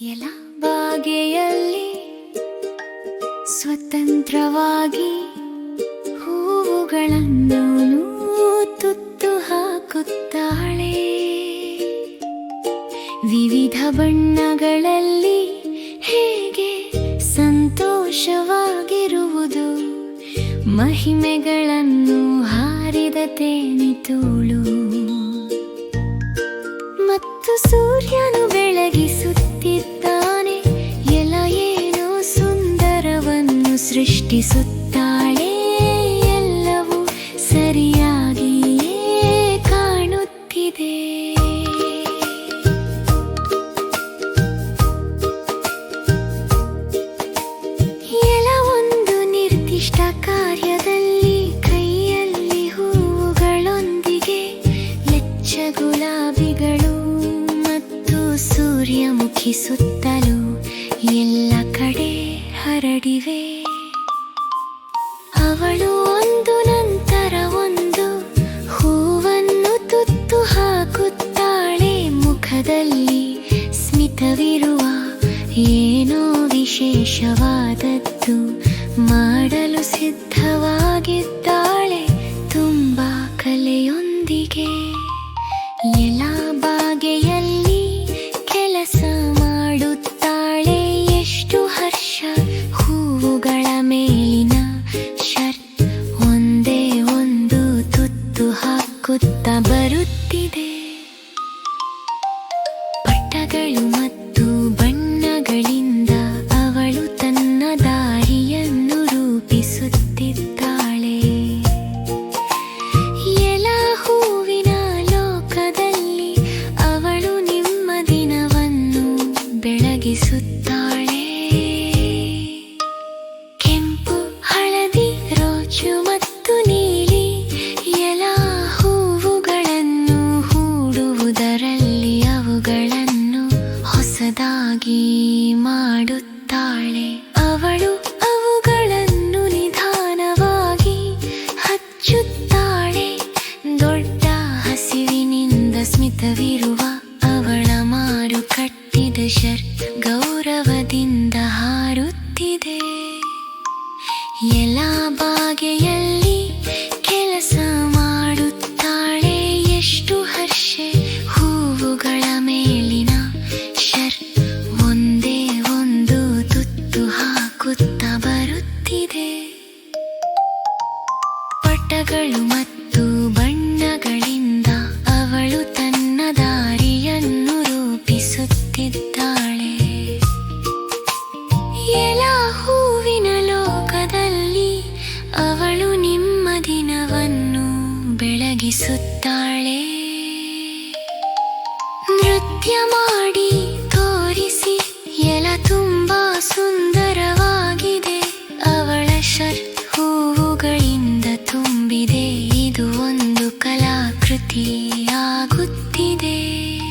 ಎಲ ಬಾಗೆಯಲ್ಲಿ ಸ್ವತಂತ್ರವಾಗಿ ಹೂವುಗಳನ್ನು ತುತ್ತು ಹಾಕುತ್ತಾಳೆ. ವಿವಿಧ ಬಣ್ಣಗಳಲ್ಲಿ ಹೇಗೆ ಸಂತೋಷವಾಗಿರುವುದು. ಮಹಿಮೆಗಳನ್ನು ಹಾರಿದ ತೇನಿತೋಳು ಮತ್ತು ಸೂರ್ಯನು ಸೃಷ್ಟಿಸುತ್ತಾಳೆ ಎಲ್ಲವೂ ಸರಿಯಾಗಿಯೇ ಕಾಣುತ್ತಿದೆ. ಎಲ್ಲವೊಂದು ನಿರ್ದಿಷ್ಟ ಕಾರ್ಯದಲ್ಲಿ ಕೈಯಲ್ಲಿ ಹೂವುಗಳೊಂದಿಗೆ ಲೆಚ್ಚ ಗುಲಾಬಿಗಳು ಮತ್ತು ಸೂರ್ಯ ಸುತ್ತಲೂ ಎಲ್ಲ ಕಡೆ ಹರಡಿವೆ. ಸ್ಮಿತವಿರುವ ಏನೋ ವಿಶೇಷವಾದದ್ದು. ಮಾಡಲು ಸಿದ್ಧವಾಗಿದ್ದಾಳೆ ತುಂಬಾ ಕಲೆಯೊಂದಿಗೆ. ಎಲ್ಲ ಬಾಗೆಯಲ್ಲಿ ಕೆಲಸ ಮಾಡುತ್ತಾಳೆ. ಎಷ್ಟು ಹರ್ಷ, ಹೂವುಗಳ ಮೇಲಿನ ಶರ್ಟ್ ಒಂದೇ ಒಂದು ತುತ್ತು ಹಾಕುತ್ತಾ ಬರುತ್ತಿದೆ ಬೆಳಗಿಸುತ್ತಾಳೆ ಕೆಂಪು ಹಳದಿ ರೋಜು ಮತ್ತು ನೀಲಿ ಎಲ ಹೂವುಗಳನ್ನು ಹೂಡುವುದರಲ್ಲಿ ಅವುಗಳನ್ನು ಹೊಸದಾಗಿ ಮಾಡುತ್ತಾಳೆ. ಅವಳು ಅವುಗಳನ್ನು ನಿಧಾನವಾಗಿ ಹಚ್ಚುತ್ತಾಳೆ. ದೊಡ್ಡ ಹಸಿವಿನಿಂದ ಸ್ಮಿತವಿರುವ ಗೌರವದಿಂದ ಹಾರುತ್ತಿದೆ. ಎಲ್ಲ ಬಾಗೆಯಲ್ಲಿ ಕೆಲಸ ಮಾಡುತ್ತಾಳೆ. ಎಷ್ಟು ಹರ್ಷೆ, ಹೂವುಗಳ ಮೇಲಿನ ಶರ್ ಒಂದೇ ಒಂದು ತುತ್ತು ಹಾಕುತ್ತಾ ಬರುತ್ತಿದೆ. ಪಟಗಳು ಮತ್ತು ನೃತ್ಯ ಮಾಡಿ ತೋರಿಸಿ ಎಲ ತುಂಬಾ ಸುಂದರವಾಗಿದೆ. ಅವಳ ಶರ್ ಹೂವುಗಳಿಂದ ತುಂಬಿದೆ. ಇದು ಒಂದು ಕಲಾಕೃತಿ ಆಗುತ್ತಿದೆ.